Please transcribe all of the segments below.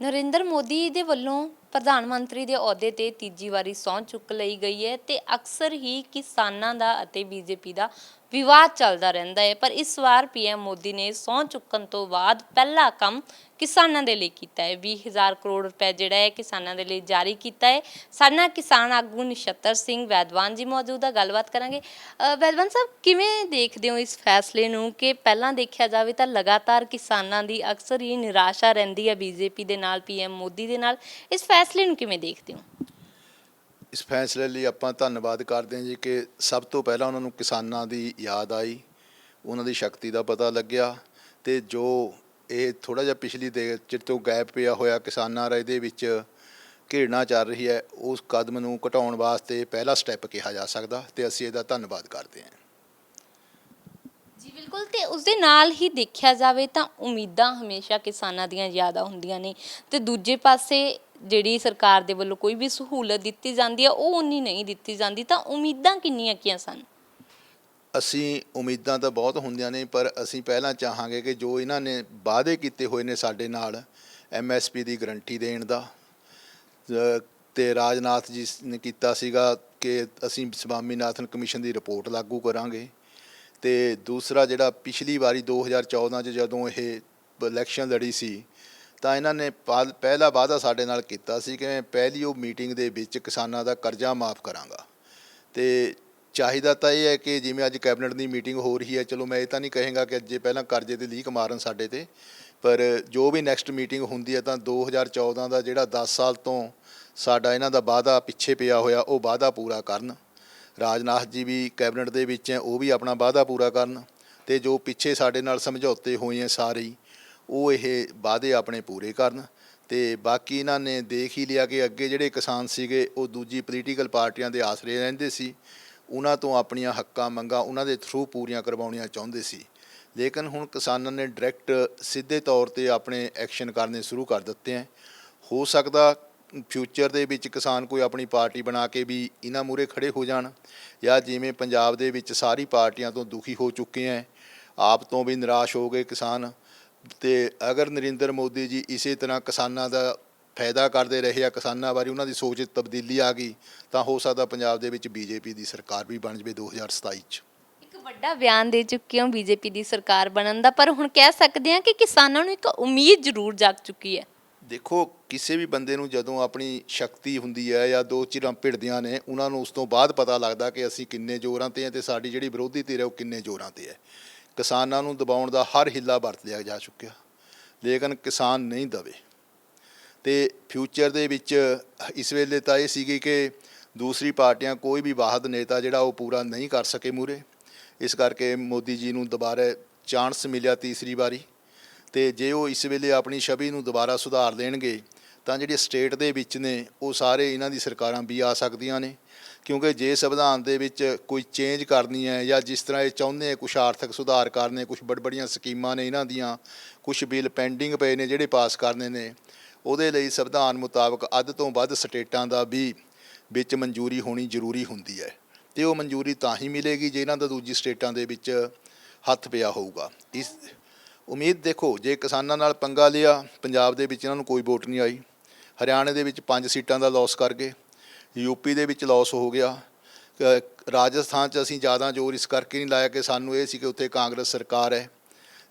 ਨਰਿੰਦਰ ਮੋਦੀ ਦੇ ਵੱਲੋਂ ਪ੍ਰਧਾਨ ਮੰਤਰੀ ਦੇ ਅਹੁਦੇ ਤੇ ਤੀਜੀ ਵਾਰੀ ਸਹੁੰ ਚੁੱਕ ਲਈ ਗਈ ਹੈ ਤੇ ਅਕਸਰ ਹੀ ਕਿਸਾਨਾਂ ਦਾ ਅਤੇ ਬੀਜੇਪੀ ਦਾ ਵਿਵਾਦ ਚੱਲਦਾ ਰਹਿੰਦਾ ਹੈ। ਪਰ ਇਸ ਵਾਰ ਪੀਐਮ ਮੋਦੀ ਨੇ ਸਹੁੰ ਚੁੱਕਣ ਤੋਂ ਬਾਅਦ ਪਹਿਲਾ ਕੰਮ ਕਿਸਾਨਾਂ ਦੇ ਲਈ ਕੀਤਾ ਹੈ। 20000 ਕਰੋੜ ਰੁਪਏ ਜਿਹੜਾ ਹੈ ਕਿਸਾਨਾਂ ਦੇ ਲਈ ਜਾਰੀ ਕੀਤਾ ਹੈ। ਸਾਡਾ ਕਿਸਾਨ ਆਗੂ ਨਿਸ਼ਤਰ ਸਿੰਘ ਵੈਦਵਾਨ ਜੀ ਮੌਜੂਦ ਆ, ਗੱਲਬਾਤ ਕਰਾਂਗੇ। ਵੈਦਵਾਨ ਸਾਹਿਬ, ਕਿਵੇਂ ਦੇਖਦੇ ਹੋ ਇਸ ਫੈਸਲੇ ਨੂੰ ਕਿ ਪਹਿਲਾਂ ਦੇਖਿਆ ਜਾਵੇ ਤਾਂ ਲਗਾਤਾਰ ਕਿਸਾਨਾਂ ਦੀ ਅਕਸਰ ਹੀ ਨਿਰਾਸ਼ਾ ਰਹਿੰਦੀ ਹੈ ਬੀਜੇਪੀ ਦੇ ਨਾਲ, ਪੀਐਮ ਮੋਦੀ ਦੇ ਨਾਲ। ਇਸ ਫੈਸਲੇ ਨੂੰ ਕਿਵੇਂ ਦੇਖਦੇ ਹੋ? ਇਸ ਫੈਸਲੇ ਲਈ ਆਪਾਂ ਧੰਨਵਾਦ ਕਰਦੇ ਹਾਂ ਜੀ ਕਿ ਸਭ ਤੋਂ ਪਹਿਲਾਂ ਉਹਨਾਂ ਨੂੰ ਕਿਸਾਨਾਂ ਦੀ ਯਾਦ ਆਈ, ਉਹਨਾਂ ਦੀ ਸ਼ਕਤੀ ਦਾ ਪਤਾ ਲੱਗਿਆ ਤੇ ਜੋ ਇਹ ਥੋੜਾ ਜਿਹਾ ਪਿਛਲੀ ਦੇ ਚਿਰ ਤੋਂ ਗੈਪ ਪਿਆ ਹੋਇਆ ਕਿਸਾਨਾਂ ਰਾਏ ਦੇ ਵਿੱਚ ਘੇੜਨਾ ਚੱਲ ਰਹੀ ਹੈ, ਉਸ ਕਦਮ ਨੂੰ ਘਟਾਉਣ ਵਾਸਤੇ ਪਹਿਲਾ ਸਟੈਪ ਕਿਹਾ ਜਾ ਸਕਦਾ ਤੇ ਅਸੀਂ ਇਹਦਾ ਧੰਨਵਾਦ ਕਰਦੇ ਹਾਂ। ਜੀ ਬਿਲਕੁਲ, ਤੇ ਉਸ ਦੇ ਨਾਲ ਹੀ ਦੇਖਿਆ ਜਾਵੇ ਤਾਂ ਉਮੀਦਾਂ ਹਮੇਸ਼ਾ ਕਿਸਾਨਾਂ ਦੀਆਂ ਜ਼ਿਆਦਾ ਹੁੰਦੀਆਂ ਨੇ ਤੇ ਦੂਜੇ ਪਾਸੇ ਜਿਹੜੀ ਸਰਕਾਰ ਦੇ ਵੱਲੋਂ ਕੋਈ ਵੀ ਸਹੂਲਤ ਦਿੱਤੀ ਜਾਂਦੀ ਹੈ ਉਹ ਉਨੀ ਨਹੀਂ ਦਿੱਤੀ ਜਾਂਦੀ ਤਾਂ ਉਮੀਦਾਂ ਕਿੰਨੀਆਂ ਕੀਆਂ ਸਨ? ਅਸੀਂ ਉਮੀਦਾਂ ਤਾਂ ਬਹੁਤ ਹੁੰਦੀਆਂ ਨੇ ਪਰ ਅਸੀਂ ਪਹਿਲਾਂ ਚਾਹਾਂਗੇ ਕਿ ਜੋ ਇਹਨਾਂ ਨੇ ਵਾਅਦੇ ਕੀਤੇ ਹੋਏ ਨੇ ਸਾਡੇ ਨਾਲ ਐਮਐਸਪੀ ਦੀ ਗਰੰਟੀ ਦੇਣ ਦਾ ਅ, ਤੇ ਰਾਜਨਾਥ ਜੀ ਨੇ ਕੀਤਾ ਸੀਗਾ ਕਿ ਅਸੀਂ ਸਵਾਮੀਨਾਥਨ ਕਮਿਸ਼ਨ ਦੀ ਰਿਪੋਰਟ ਲਾਗੂ ਕਰਾਂਗੇ ਤੇ ਦੂਸਰਾ ਜਿਹੜਾ ਪਿਛਲੀ ਵਾਰੀ 2014 ਚ ਜਦੋਂ ਇਹ ਇਲੈਕਸ਼ਨ ਲੜੀ ਸੀ ਤਾਂ ਇਹਨਾਂ ਨੇ ਪਹਿਲਾ ਵਾਅਦਾ ਸਾਡੇ ਨਾਲ ਕੀਤਾ ਸੀ ਕਿ ਮੈਂ ਪਹਿਲੀ ਉਹ ਮੀਟਿੰਗ ਦੇ ਵਿੱਚ ਕਿਸਾਨਾਂ ਦਾ ਕਰਜ਼ਾ ਮਾਫ ਕਰਾਂਗਾ। ਤੇ ਚਾਹੀਦਾ ਤਾਂ ਇਹ ਹੈ ਕਿ ਜਿਵੇਂ ਅੱਜ ਕੈਬਨਿਟ ਦੀ ਮੀਟਿੰਗ ਹੋ ਰਹੀ ਹੈ ਚਲੋ ਮੈਂ ਇਹ ਤਾਂ ਨਹੀਂ ਕਹਾਂਗਾ ਕਿ ਅੱਜੇ ਪਹਿਲਾਂ ਕਰਜ਼ੇ ਤੇ ਲੀਕ ਮਾਰਨ ਸਾਡੇ ਤੇ ਪਰ ਜੋ ਵੀ ਨੈਕਸਟ ਮੀਟਿੰਗ ਹੁੰਦੀ ਹੈ ਤਾਂ 2014 ਦਾ ਜਿਹੜਾ 10 ਸਾਲ ਤੋਂ ਸਾਡਾ ਇਹਨਾਂ ਦਾ ਵਾਅਦਾ ਪਿੱਛੇ ਪਿਆ ਹੋਇਆ ਉਹ ਵਾਅਦਾ ਪੂਰਾ ਕਰਨ। ਰਾਜਨਾਥ ਜੀ ਵੀ ਕੈਬਨਿਟ ਦੇ ਵਿੱਚ ਹੈ ਉਹ ਵੀ ਆਪਣਾ ਵਾਅਦਾ ਪੂਰਾ ਕਰਨ। ਤੇ ਜੋ ਪਿੱਛੇ ਸਾਡੇ ਨਾਲ ਸਮਝੌਤੇ ਹੋਏ ਹੈ ਸਾਰੇ ਹੀ, ਉਹ ਇਹ ਵਾਅਦੇ ਆਪਣੇ ਪੂਰੇ ਕਰਨ ਤੇ ਬਾਕੀ ਇਹਨਾਂ ਨੇ ਦੇਖ ਹੀ ਲਿਆ ਕਿ ਅੱਗੇ ਜਿਹੜੇ ਕਿਸਾਨ ਸੀਗੇ, ਉਹ ਦੂਜੀ ਪੋਲੀਟੀਕਲ ਪਾਰਟੀਆਂ ਦੇ ਆਸਰੇ ਰਹਿੰਦੇ ਸੀ। ਉਹਨਾਂ ਤੋਂ ਆਪਣੀਆਂ ਹੱਕਾਂ, ਮੰਗਾਂ ਉਹਨਾਂ ਦੇ ਥਰੂ ਪੂਰੀਆਂ ਕਰਵਾਉਣੀਆਂ ਚਾਹੁੰਦੇ ਸੀ। ਲੇਕਿਨ ਹੁਣ ਕਿਸਾਨਾਂ ਨੇ ਡਾਇਰੈਕਟ ਸਿੱਧੇ ਤੌਰ ਤੇ ਆਪਣੇ ਐਕਸ਼ਨ ਕਰਨੇ ਸ਼ੁਰੂ ਕਰ ਦਿੱਤੇ ਹੈ। ਹੋ ਸਕਦਾ ਫਿਊਚਰ ਦੇ ਵਿੱਚ ਕਿਸਾਨ ਕੋਈ ਆਪਣੀ ਪਾਰਟੀ ਬਣਾ ਕੇ ਵੀ ਇਹਨਾਂ ਮੂਰੇ ਖੜੇ ਹੋ ਜਾਣ ਜਾਂ ਜਿਵੇਂ ਪੰਜਾਬ ਦੇ ਵਿੱਚ ਸਾਰੀ ਪਾਰਟੀਆਂ ਤੋਂ ਦੁਖੀ ਹੋ ਚੁੱਕੇ ਹੈ, ਆਪ ਤੋਂ ਵੀ ਨਿਰਾਸ਼ ਹੋ ਗਏ ਕਿਸਾਨ। ਤੇ ਅਗਰ ਨਰਿੰਦਰ ਮੋਦੀ ਜੀ ਇਸੇ ਤਰ੍ਹਾਂ ਕਿਸਾਨਾਂ ਦਾ ਫਾਇਦਾ ਕਰਦੇ ਰਹੇ ਆ ਕਿਸਾਨਾਂ ਬਾਰੇ ਉਹਨਾਂ ਦੀ ਸੋਚ 'ਚ ਤਬਦੀਲੀ ਆ ਗਈ ਤਾਂ ਹੋ ਸਕਦਾ ਪੰਜਾਬ ਦੇ ਵਿੱਚ ਬੀਜੇਪੀ ਦੀ ਸਰਕਾਰ ਵੀ ਬਣ ਜਵੇ 2027 ਚ। ਇੱਕ ਵੱਡਾ ਬਿਆਨ ਦੇ ਚੁੱਕੇ ਹੋ ਬੀਜੇਪੀ ਦੀ ਸਰਕਾਰ ਬਣਨ ਦਾ ਪਰ ਹੁਣ ਕਹਿ ਸਕਦੇ ਹਾਂ ਕਿ ਕਿਸਾਨਾਂ ਨੂੰ ਇੱਕ ਉਮੀਦ ਜ਼ਰੂਰ ਜਾਗ ਚੁੱਕੀ ਹੈ। ਦੇਖੋ ਕਿਸੇ ਵੀ ਬੰਦੇ ਨੂੰ ਜਦੋਂ ਆਪਣੀ ਸ਼ਕਤੀ ਹੁੰਦੀ ਹੈ ਜਾਂ ਦੋ ਚਿਰਾਂ ਭਿੜਦੀਆਂ ਨੇ ਉਹਨਾਂ ਨੂੰ ਉਸ ਤੋਂ ਬਾਅਦ ਪਤਾ ਲੱਗਦਾ ਕਿ ਅਸੀਂ ਕਿੰਨੇ ਜ਼ੋਰਾਂ ਤੇ ਹਾਂ ਤੇ ਸਾਡੀ ਜਿਹੜੀ ਵਿਰੋਧੀ ਧਿਰ ਹੈ ਉਹ ਕਿੰਨੇ ਜ਼ੋਰਾਂ ਤੇ ਹੈ। ਕਿਸਾਨਾਂ ਨੂੰ ਦਬਾਉਣ ਦਾ ਹਰ ਹਿੱਲਾ ਵਰਤ ਲਿਆ ਜਾ ਚੁੱਕਿਆ। ਲੇਕਿਨ ਕਿਸਾਨ ਨਹੀਂ ਦਵੇ ਤੇ ਫਿਊਚਰ ਦੇ ਵਿੱਚ ਇਸ ਵੇਲੇ ਤਾਂ ਇਹ ਸੀਗੀ ਕਿ ਦੂਸਰੀ ਪਾਰਟੀਆਂ ਕੋਈ ਵੀ ਵਾਹਦ ਨੇਤਾ ਜਿਹੜਾ ਉਹ ਪੂਰਾ ਨਹੀਂ ਕਰ ਸਕੇ ਮੂਰੇ ਇਸ ਕਰਕੇ ਮੋਦੀ ਜੀ ਨੂੰ ਦੁਬਾਰਾ ਚਾਂਸ ਮਿਲਿਆ ਤੀਸਰੀ ਵਾਰੀ। ਤੇ ਜੇ ਉਹ ਇਸ ਵੇਲੇ ਆਪਣੀ ਛਵੀ ਨੂੰ ਦੁਬਾਰਾ ਸੁਧਾਰ ਦੇਣਗੇ, ਤਾਂ ਜਿਹੜੀ ਸਟੇਟ ਦੇ ਵਿੱਚ ਨੇ, ਉਹ ਸਾਰੇ ਇਹਨਾਂ ਦੀ ਸਰਕਾਰਾਂ ਵੀ ਆ ਸਕਦੀਆਂ ਨੇ। ਕਿਉਂਕਿ ਜੇ ਸੰਵਿਧਾਨ ਦੇ ਵਿੱਚ ਕੋਈ ਚੇਂਜ ਕਰਨੀ ਹੈ ਜਾਂ ਜਿਸ ਤਰ੍ਹਾਂ ਇਹ ਚਾਹੁੰਦੇ ਆ ਕੁਝ ਆਰਥਿਕ ਸੁਧਾਰ ਕਰਨੇ ਕੁਝ ਬੜਬੜੀਆਂ ਸਕੀਮਾਂ ਨੇ ਇਹਨਾਂ ਦੀਆਂ ਕੁਝ ਬਿੱਲ ਪੈਂਡਿੰਗ ਪਏ ਨੇ ਜਿਹੜੇ ਪਾਸ ਕਰਨੇ ਨੇ, ਉਹਦੇ ਲਈ ਸੰਵਿਧਾਨ ਮੁਤਾਬਕ ਅੱਧ ਤੋਂ ਵੱਧ ਸਟੇਟਾਂ ਦਾ ਵੀ ਵਿੱਚ ਮਨਜ਼ੂਰੀ ਹੋਣੀ ਜ਼ਰੂਰੀ ਹੁੰਦੀ ਹੈ ਤੇ ਉਹ ਮਨਜ਼ੂਰੀ ਤਾਂ ਹੀ ਮਿਲੇਗੀ ਜੇ ਇਹਨਾਂ ਦਾ ਦੂਜੀ ਸਟੇਟਾਂ ਦੇ ਵਿੱਚ ਹੱਥ ਪਿਆ ਹੋਊਗਾ। ਇਸ ਉਮੀਦ ਦੇਖੋ, ਜੇ ਕਿਸਾਨਾਂ ਨਾਲ ਪੰਗਾ ਲਿਆ, ਪੰਜਾਬ ਦੇ ਵਿੱਚ ਇਹਨਾਂ ਨੂੰ ਕੋਈ ਵੋਟ ਨਹੀਂ ਆਈ, ਹਰਿਆਣੇ ਦੇ ਵਿੱਚ ਪੰਜ ਸੀਟਾਂ ਦਾ ਲਾਸ ਕਰ ਗਏ ਯੂਪੀ ਦੇ ਵਿੱਚ ਲਾਸ ਹੋ ਗਿਆ। ਰਾਜਸਥਾਨ 'ਚ ਅਸੀਂ ਜ਼ਿਆਦਾ ਜ਼ੋਰ ਇਸ ਕਰਕੇ ਨਹੀਂ ਲਾਇਆ ਕਿ ਸਾਨੂੰ ਇਹ ਸੀ ਕਿ ਉੱਥੇ ਕਾਂਗਰਸ ਸਰਕਾਰ ਹੈ,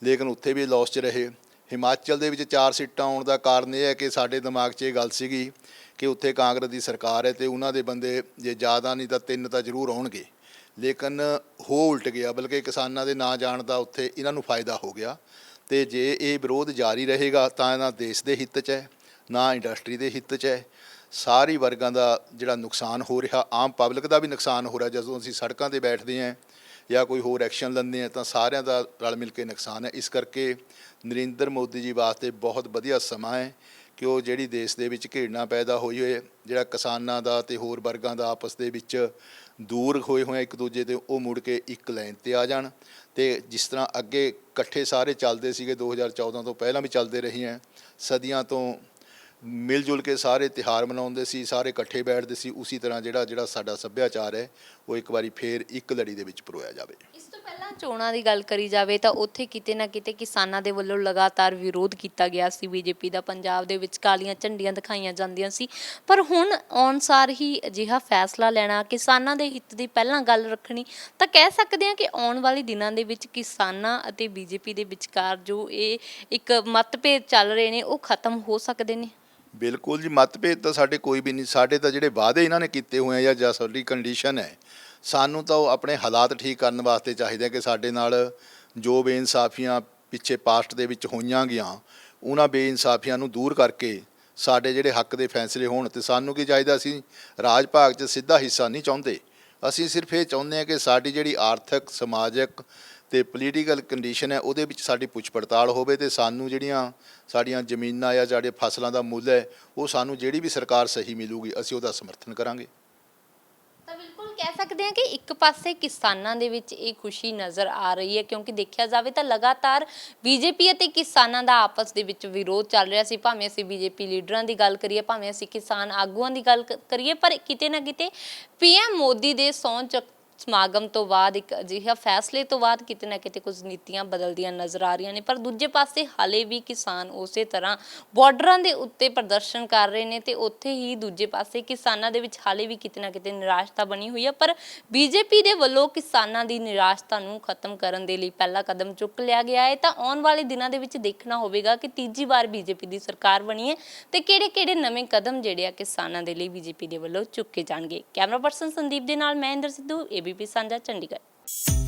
ਲੇਕਿਨ ਉੱਥੇ ਵੀ ਲਾਸ 'ਚ ਰਹੇ। ਹਿਮਾਚਲ ਦੇ ਵਿੱਚ ਚਾਰ ਸੀਟਾਂ ਆਉਣ ਦਾ ਕਾਰਨ ਇਹ ਹੈ ਕਿ ਸਾਡੇ ਦਿਮਾਗ 'ਚ ਇਹ ਗੱਲ ਸੀਗੀ ਕਿ ਉੱਥੇ ਕਾਂਗਰਸ ਦੀ ਸਰਕਾਰ ਹੈ ਤੇ ਉਹਨਾਂ ਦੇ ਬੰਦੇ ਜੇ ਜ਼ਿਆਦਾ ਨਹੀਂ ਤਾਂ ਤਿੰਨ ਤਾਂ ਜ਼ਰੂਰ ਆਉਣਗੇ। ਲੇਕਿਨ ਹੋ ਉਲਟ ਗਿਆ, ਬਲਕਿ ਕਿਸਾਨਾਂ ਦੇ ਨਾ ਜਾਣ ਦਾ ਉੱਥੇ ਇਹਨਾਂ ਨੂੰ ਫਾਇਦਾ ਹੋ ਗਿਆ। ਤੇ ਜੇ ਇਹ ਵਿਰੋਧ ਜਾਰੀ ਰਹੇਗਾ ਤਾਂ ਨਾ ਦੇਸ਼ ਦੇ ਹਿੱਤ 'ਚ ਹੈ, ਨਾ ਇੰਡਸਟਰੀ ਦੇ ਹਿੱਤ 'ਚ ਹੈ। ਸਾਰੀ ਵਰਗਾਂ ਦਾ ਜਿਹੜਾ ਨੁਕਸਾਨ ਹੋ ਰਿਹਾ, ਆਮ ਪਬਲਿਕ ਦਾ ਵੀ ਨੁਕਸਾਨ ਹੋ ਰਿਹਾ। ਜਦੋਂ ਅਸੀਂ ਸੜਕਾਂ ਤੇ ਬੈਠਦੇ ਹਾਂ ਜਾਂ ਕੋਈ ਹੋਰ ਐਕਸ਼ਨ ਲੈਂਦੇ ਹਾਂ ਤਾਂ ਸਾਰਿਆਂ ਦਾ ਰਲ ਮਿਲ ਕੇ ਨੁਕਸਾਨ ਹੈ। ਇਸ ਕਰਕੇ ਨਰਿੰਦਰ ਮੋਦੀ ਜੀ ਵਾਸਤੇ ਬਹੁਤ ਵਧੀਆ ਸਮਾਂ ਹੈ ਕਿ ਉਹ ਜਿਹੜੀ ਦੇਸ਼ ਦੇ ਵਿੱਚ ਘੇੜਨਾ ਪੈਦਾ ਹੋਈ ਹੋਏ ਜਿਹੜਾ ਕਿਸਾਨਾਂ ਦਾ ਤੇ ਹੋਰ ਵਰਗਾਂ ਦਾ ਆਪਸ ਦੇ ਵਿੱਚ ਦੂਰ ਹੋਏ ਹੋਏ ਇੱਕ ਦੂਜੇ ਦੇ ਉਹ ਮੁੜ ਕੇ ਇੱਕ ਲਾਈਨ ਤੇ ਆ ਜਾਣ। ਤੇ ਜਿਸ ਤਰ੍ਹਾਂ ਅੱਗੇ ਇਕੱਠੇ ਸਾਰੇ ਚੱਲਦੇ ਸੀਗੇ 2014 ਤੋਂ ਪਹਿਲਾਂ ਵੀ ਚੱਲਦੇ ਰਹੇ ਹੈ ਸਦੀਆਂ ਤੋਂ ਮਿਲ ਜੁਲ ਕੇ ਸਾਰੇ ਤਿਹਾਰ ਮਨਾਉਂਦੇ ਸੀ, ਸਾਰੇ ਇਕੱਠੇ ਬੈਠਦੇ ਸੀ, ਉਸੇ ਤਰ੍ਹਾਂ ਜਿਹੜਾ ਜਿਹੜਾ ਸਾਡਾ ਸੱਭਿਆਚਾਰ ਹੈ, ਉਹ ਇੱਕ ਵਾਰੀ ਫੇਰ ਇੱਕ ਲੜੀ ਦੇ ਵਿੱਚ ਪਰੋਇਆ ਜਾਵੇ। ਇਸ ਤੋਂ ਪਹਿਲਾਂ ਚੋਣਾਂ ਦੀ ਗੱਲ ਕਰੀ ਜਾਵੇ ਤਾਂ ਉੱਥੇ ਕਿਤੇ ਨਾ ਕਿਤੇ ਕਿਸਾਨਾਂ ਦੇ ਵੱਲੋਂ ਲਗਾਤਾਰ ਵਿਰੋਧ ਕੀਤਾ ਗਿਆ ਸੀ। ਬੀਜੇਪੀ ਦਾ ਪੰਜਾਬ ਦੇ ਵਿੱਚ ਕਾਲੀਆਂ ਝੰਡੀਆਂ ਦਿਖਾਈਆਂ ਜਾਂਦੀਆਂ ਸੀ। ਪਰ ਹੁਣ ਅਨੁਸਾਰ ਹੀ ਅਜਿਹਾ ਫੈਸਲਾ ਲੈਣਾ, ਕਿਸਾਨਾਂ ਦੇ ਹਿੱਤ ਦੀ ਪਹਿਲਾਂ ਗੱਲ ਰੱਖਣੀ, ਤਾਂ ਕਹਿ ਸਕਦੇ ਹਾਂ ਕਿ ਆਉਣ ਵਾਲੇ ਦਿਨਾਂ ਦੇ ਵਿੱਚ ਕਿਸਾਨਾਂ ਅਤੇ ਬੀਜੇਪੀ ਦੇ ਵਿਚਕਾਰ ਜੋ ਇਹ ਇੱਕ ਮਤਭੇਦ ਚੱਲ ਰਹੇ ਨੇ, ਉਹ ਖਤਮ ਹੋ ਸਕਦੇ ਨੇ। ਬਿਲਕੁਲ ਜੀ, ਮਤਭੇਦ ਤਾਂ ਸਾਡੇ ਕੋਈ ਵੀ ਨਹੀਂ, ਸਾਡੇ ਤਾਂ ਜਿਹੜੇ ਵਾਅਦੇ ਇਹਨਾਂ ਨੇ ਕੀਤੇ ਹੋਏ ਆ ਜਾਂ ਜਾਂ ਸਾਡੀ ਕੰਡੀਸ਼ਨ ਹੈ, ਸਾਨੂੰ ਤਾਂ ਉਹ ਆਪਣੇ ਹਾਲਾਤ ਠੀਕ ਕਰਨ ਵਾਸਤੇ ਚਾਹੀਦੇ ਕਿ ਸਾਡੇ ਨਾਲ ਜੋ ਬੇਇਨਸਾਫੀਆਂ ਪਿੱਛੇ ਪਾਸਟ ਦੇ ਵਿੱਚ ਹੋਈਆਂ ਗਿਆ ਉਹਨਾਂ ਬੇਇਨਸਾਫੀਆਂ ਨੂੰ ਦੂਰ ਕਰਕੇ ਸਾਡੇ ਜਿਹੜੇ ਹੱਕ ਦੇ ਫੈਸਲੇ ਹੋਣ ਤੇ ਸਾਨੂੰ ਕੀ ਚਾਹੀਦਾ ਅਸੀਂ ਰਾਜ ਭਾਗ 'ਚ ਸਿੱਧਾ ਹਿੱਸਾ ਨਹੀਂ ਚਾਹੁੰਦੇ। ਅਸੀਂ ਸਿਰਫ ਇਹ ਚਾਹੁੰਦੇ ਹਾਂ ਕਿ ਸਾਡੀ ਜਿਹੜੀ ਆਰਥਿਕ, ਸਮਾਜਿਕ ਤੇ ਪੋਲੀਟੀਕਲ ਕੰਡੀਸ਼ਨ ਹੈ, ਉਹਦੇ ਵਿੱਚ ਸਾਡੀ ਪੁੱਛ ਪੜਤਾਲ ਹੋਵੇ ਤੇ ਸਾਨੂੰ ਜਿਹੜੀਆਂ ਸਾਡੀਆਂ ਜ਼ਮੀਨਾਂ ਜਾਂ ਸਾਡੇ ਫਸਲਾਂ ਦਾ ਮੁੱਲ ਹੈ, ਉਹ ਸਾਨੂੰ ਜਿਹੜੀ ਵੀ ਸਰਕਾਰ ਸਹੀ ਮਿਲੂਗੀ, ਅਸੀਂ ਉਹਦਾ ਸਮਰਥਨ ਕਰਾਂਗੇ। ਤਾਂ ਬਿਲਕੁਲ ਕਹਿ ਸਕਦੇ ਹਾਂ ਕਿ ਇੱਕ ਪਾਸੇ ਕਿਸਾਨਾਂ ਦੇ ਵਿੱਚ ਇਹ ਖੁਸ਼ੀ ਨਜ਼ਰ ਆ ਰਹੀ ਹੈ, ਕਿਉਂਕਿ ਦੇਖਿਆ ਜਾਵੇ ਤਾਂ ਲਗਾਤਾਰ ਬੀਜੇਪੀ ਅਤੇ ਕਿਸਾਨਾਂ ਦਾ ਆਪਸ ਦੇ ਵਿੱਚ ਵਿਰੋਧ ਚੱਲ ਰਿਹਾ ਸੀ। ਭਾਵੇਂ ਅਸੀਂ ਬੀਜੇਪੀ ਲੀਡਰਾਂ ਦੀ ਗੱਲ ਕਰੀਏ, ਭਾਵੇਂ ਅਸੀਂ ਕਿਸਾਨ ਆਗੂਆਂ ਦੀ ਗੱਲ ਕ- ਕਰੀਏ, ਪਰ ਕਿਤੇ ਨਾ ਕਿਤੇ ਪੀਐਮ ਮੋਦੀ ਦੇ ਸਹੁੰ ਚੱਕ ਸਮਾਗਮ ਤੋਂ ਬਾਅਦ ਇੱਕ ਅਜਿਹਾ ਫੈਸਲੇ ਤੋਂ ਬਾਅਦ ਕਿਤੇ ਨਾ ਕਿਤੇ ਕੁਝ ਨੀਤੀਆਂ ਬਦਲਦੀਆਂ ਨਜ਼ਰ ਆ ਰਹੀਆਂ ਨੇ, ਪਰ ਦੂਜੇ ਪਾਸੇ ਹਾਲੇ ਵੀ ਕਿਸਾਨ ਉਸੇ ਤਰ੍ਹਾਂ ਬਾਰਡਰਾਂ ਦੇ ਉੱਤੇ ਪ੍ਰਦਰਸ਼ਨ ਕਰ ਰਹੇ ਨੇ ਤੇ ਉੱਥੇ ਹੀ ਦੂਜੇ ਪਾਸੇ ਕਿਸਾਨਾਂ ਦੇ ਵਿੱਚ ਹਾਲੇ ਵੀ ਕਿਤੇ ਨਾ ਕਿਤੇ ਨਿਰਾਸ਼ਤਾ ਬਣੀ ਹੋਈ ਹੈ ਪਰ ਬੀਜੇਪੀ ਦੇ ਵੱਲੋਂ ਕਿਸਾਨਾਂ ਦੀ ਨਿਰਾਸ਼ਤਾ ਨੂੰ ਖਤਮ ਕਰਨ ਦੇ ਲਈ ਪਹਿਲਾ ਕਦਮ ਚੁੱਕ ਲਿਆ ਗਿਆ ਹੈ। ਤਾਂ ਆਉਣ ਵਾਲੇ ਦਿਨਾਂ ਦੇ ਵਿੱਚ ਦੇਖਣਾ ਹੋਵੇਗਾ ਕਿ ਤੀਜੀ ਵਾਰ ਬੀਜੇਪੀ ਦੀ ਸਰਕਾਰ ਬਣੀ ਹੈ ਤੇ ਕਿਹੜੇ-ਕਿਹੜੇ ਨਵੇਂ ਕਦਮ ਜਿਹੜੇ ਆ ਕਿਸਾਨਾਂ ਦੇ ਲਈ ਬੀਜੇਪੀ ਦੇ ਵੱਲੋਂ ਚੁੱਕੇ ਜਾਣਗੇ। ਕੈਮਰਾ ਪਰਸਨ ਸੰਦੀਪ ਦੇ ਨਾਲ ਮੈਂ ਇੰਦਰ ਸਿੱਧੂ ਏਬੀਪੀ ਸਾਂਝਾ ਚੰਡੀਗੜ੍ਹ।